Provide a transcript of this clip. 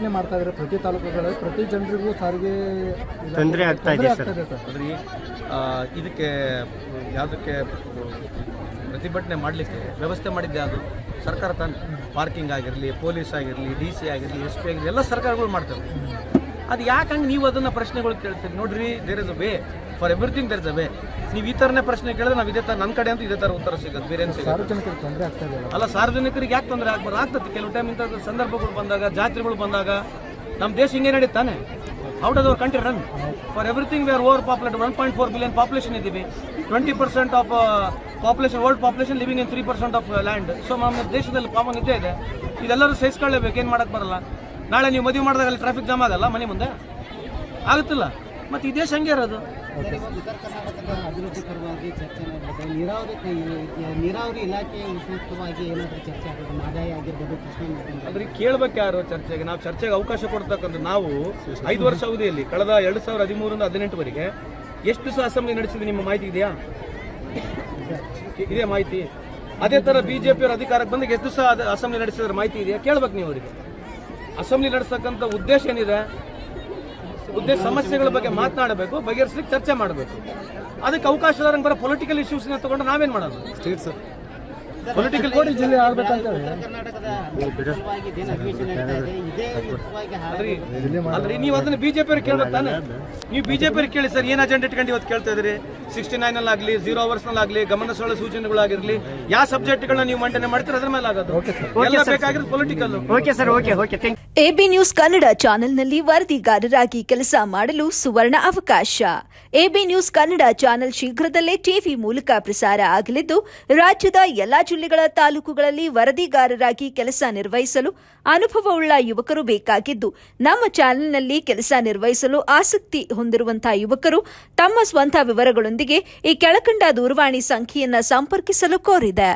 ಪ್ರತಿಭಟನೆ ಮಾಡ್ತಾ ಇದ್ದಾರೆ ಪ್ರತಿ ತಾಲೂಕುಗಳಲ್ಲಿ ಪ್ರತಿ ಜನರಿಗೂ ಸಾರಿಗೆ ತೊಂದರೆ ಆಗ್ತಾ ಇದೆ ಸರ್. ಇದಕ್ಕೆ ಯಾವುದಕ್ಕೆ ಪ್ರತಿಭಟನೆ ಮಾಡಲಿಕ್ಕೆ ವ್ಯವಸ್ಥೆ ಮಾಡಿದ್ದೆ ಅದು. ಸರ್ಕಾರ ತಾನೆ. ಪಾರ್ಕಿಂಗ್ ಆಗಿರಲಿ ಪೊಲೀಸ್ ಆಗಿರಲಿ ಡಿ ಸಿ ಆಗಿರಲಿ ಎಸ್ ಪಿ ಆಗಿರಲಿ ಎಲ್ಲ ಸರ್ಕಾರಗಳು ಮಾಡ್ತವೆ. ಅದು ಯಾಕೆ ಹಂಗೆ ನೀವು ಅದನ್ನು ಪ್ರಶ್ನೆಗಳು ಕೇಳ್ತೀರಿ? ನೋಡ್ರಿ there is a way for everything there is a way ನೀವು ಈ ಥರನೇ ಪ್ರಶ್ನೆ ಕೇಳಿದ್ರೆ ನಾವು ಇದೇ ಥರ ನನ್ನ ಕಡೆ ಅಂತ ಇದೇ ಥರ ಉತ್ತರ ಸಿಗೋದು ಬೇರೆ ಏನು ಸಾರ್ವಜನಿಕರಿಗೆ ತೊಂದರೆ ಅಲ್ಲ ಸಾರ್ವಜನಿಕರಿಗೆ ಯಾಕೆ ತೊಂದರೆ ಆಗ್ಬಾರ್ದು? ಆಗ್ತದೆ. ಕೆಲವು ಟೈಮ್ ಇಂಥ ಸಂದರ್ಭಗಳು ಬಂದಾಗ ಜಾತ್ರೆಗಳು ಬಂದಾಗ ನಮ್ಮ ದೇಶ ಹಿಂಗೆ ನಡೀತಾನೆ. Out of our country run for everything we are over populate one point four billion population ಇದ್ದೀವಿ twenty percent of population world population living in three percent of land so ನಮ್ಮ ದೇಶದಲ್ಲಿ ಕಾಮನ್ ಇದ್ದೇ ಇದೆ. ಇದೆಲ್ಲರೂ ಸಹಿಸ್ಕೊಳ್ಳೇಬೇಕು ಏನು ಮಾಡೋಕ್ಕೆ ಬರಲ್ಲ? ನಾಳೆ ನೀವು ಮದುವೆ ಮಾಡಿದಾಗ ಅಲ್ಲಿ ಟ್ರಾಫಿಕ್ ಜಾಮ್ ಆಗಲ್ಲ ಮನೆ ಮುಂದೆ? ಆಗುತ್ತಿಲ್ಲ. ಮತ್ತು ಈ ದೇಶ ಹಂಗೆ ಇರೋದು? ನೀರಾವರಿ ಇಲಾಖೆ ಏನಾದರೂ ಚರ್ಚೆ ಆಗಿದೆ ಆಗಿರ್ಬೋದು ಕೃಷ್ಣ ಅಂದ್ರೆ ಕೇಳ್ಬೇಕು ಯಾರು ಚರ್ಚೆಗೆ? ನಾವು ಚರ್ಚೆಗೆ ಅವಕಾಶ ಕೊಡ್ತಕ್ಕಂಥ ನಾವು ಐದು ವರ್ಷ ಅವಧಿಯಲ್ಲಿ ಕಳೆದ ಎರಡು ಸಾವಿರದ ಹದಿಮೂರರಿಂದ ಹದಿನೆಂಟುವರೆಗೆ ಎಷ್ಟು ಸಹ ಅಸೆಂಬ್ಲಿ ನಡೆಸಿದ್ವಿ ನಿಮ್ಮ ಮಾಹಿತಿ ಇದೆಯಾ? ಇದೇ ಮಾಹಿತಿ? ಅದೇ ತರ ಬಿಜೆಪಿ ಅವರ ಅಧಿಕಾರಕ್ಕೆ ಬಂದಾಗ ಎಷ್ಟು ಸಹ ಅಸೆಂಬ್ಲಿ ನಡೆಸಿದ್ರೆ ಮಾಹಿತಿ ಇದೆಯಾ? ಕೇಳ್ಬೇಕು ನೀವು ಅವರಿಗೆ. ಅಸೆಂಬ್ಲಿ ನಡೆಸ್ತಕ್ಕಂಥ ಉದ್ದೇಶ ಏನಿದೆ? ಉದ್ದೇಶ ಸಮಸ್ಯೆಗಳ ಬಗ್ಗೆ ಮಾತನಾಡಬೇಕು ಬಗೆಹರಿಸ್ಲಿಕ್ಕೆ ಚರ್ಚೆ ಮಾಡಬೇಕು. ಅದಕ್ಕೆ ಅವಕಾಶ ಇಲ್ಲದಂಗೆ ಬರೋ ಪೊಲಿಟಿಕಲ್ ಇಶ್ಯೂಸ್ನ ತಗೊಂಡು ನಾವೇನ್ ಮಾಡೋದು? ಪೊಲಿಟಿಕಲ್ ಕೋಟಿ ಜಿಲ್ಲೆ ಆಗ್ಬೇಕಂತ ಅದ್ರಿ ನೀವು ಅದನ್ನ ಬಿಜೆಪಿ ಅವ್ರಿಗೆ ಕೇಳ್ಬೇಕು ತಾನೆ? ನೀವು ಬಿಜೆಪಿ ಅವ್ರಿಗೆ ಕೇಳಿ ಸರ್ ಏನ್ ಅಜೆಂಡ್ ಇಟ್ಕೊಂಡು ಇವತ್ತು ಕೇಳ್ತಾ ಇದ್ರಿ ಸಿಕ್ಸ್ಟಿ ನೈನ್ ಅಲ್ಲಿ ಆಗಲಿ ಜೀರೋ ಅವರ್ಸ್ನಲ್ಲಿ ಆಗಲಿ ಗಮನ ಸೆಳೆಯುವ ಸೂಚನೆಗಳಾಗಿರ್ಲಿ ಯಾವ ಸಬ್ಜೆಕ್ಟ್ಗಳನ್ನ ನೀವು ಮಂಡನೆ ಮಾಡ್ತೀರ ಅದ್ರ ಮೇಲೆ ಆಗೋದು? ಎಲ್ಲ ಬೇಕಾಗಿರೋದು political okay sir okay okay thank AB news Kannada ಚಾನೆಲ್ನಲ್ಲಿ ವರದಿಗಾರರಾಗಿ ಕೆಲಸ ಮಾಡಲು ಸುವರ್ಣ ಅವಕಾಶ. ಎಬಿ ನ್ಯೂಸ್ ಕನ್ನಡ ಚಾನೆಲ್ ಶೀಘ್ರದಲ್ಲೇ ಟಿವಿ ಮೂಲಕ ಪ್ರಸಾರ ಆಗಲಿದ್ದು ರಾಜ್ಯದ ಎಲ್ಲಾ ಜಿಲ್ಲೆಗಳ ತಾಲೂಕುಗಳಲ್ಲಿ ವರದಿಗಾರರಾಗಿ ಕೆಲಸ ನಿರ್ವಹಿಸಲು ಅನುಭವವುಳ್ಳ ಯುವಕರು ಬೇಕಾಗಿದ್ದು ನಮ್ಮ ಚಾನೆಲ್ನಲ್ಲಿ ಕೆಲಸ ನಿರ್ವಹಿಸಲು ಆಸಕ್ತಿ ಹೊಂದಿರುವಂತಹ ಯುವಕರು ತಮ್ಮ ಸ್ವಂತ ವಿವರಗಳೊಂದಿಗೆ ಈ ಕೆಳಕಂಡ ದೂರವಾಣಿ ಸಂಖ್ಯೆಯನ್ನು ಸಂಪರ್ಕಿಸಲು ಕೋರಿದೆ.